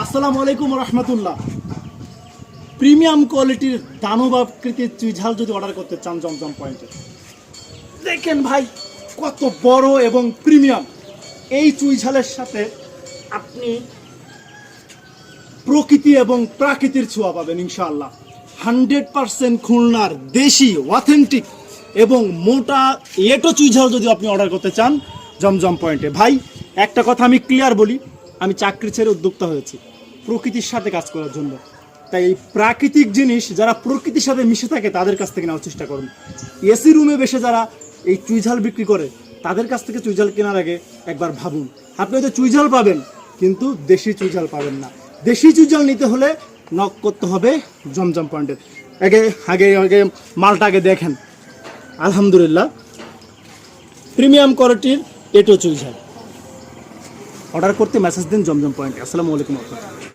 আসসালামু আলাইকুম রহমতুল্লাহ। প্রিমিয়াম কোয়ালিটির দানব আকৃতির চুইঝাল যদি অর্ডার করতে চান জমজম পয়েন্টে দেখেন ভাই, কত বড় এবং প্রিমিয়াম। এই চুইঝালের সাথে আপনি প্রকৃতি এবং প্রাকৃতির ছোঁয়া পাবেন, ইনশাআল্লাহ। হান্ড্রেড পার্সেন্ট খুলনার দেশি অথেন্টিক এবং মোটা এটো চুইঝাল যদি আপনি অর্ডার করতে চান জমজম পয়েন্টে ভাই, একটা কথা আমি ক্লিয়ার বলি আমি চাকরি ছেড়ে উদ্যোক্তা হয়েছি, প্রকৃতির সাথে কাজ করার জন্য। তাই এই প্রাকৃতিক জিনিস যারা প্রকৃতির সাথে মিশে থাকে, তাদের কাছ থেকে নেওয়ার চেষ্টা করুন। এসি রুমে বসে যারা এই চুইঝাল বিক্রি করে, তাদের কাছ থেকে চুইঝাল কেনার আগে একবার ভাবুন। আপনি হয়তো চুইঝাল পাবেন, কিন্তু দেশি চুইঝাল পাবেন না। দেশি চুইঝাল নিতে হলে নক করতে হবে জমজম পয়েন্টের আগে আগে আগে মালটা আগে দেখেন। আলহামদুলিল্লাহ প্রিমিয়াম কোয়ালিটির এটো চুইঝাল অর্ডার করতে মেসেজ দিন জমজম পয়েন্টে আসসালামু আলাইকুম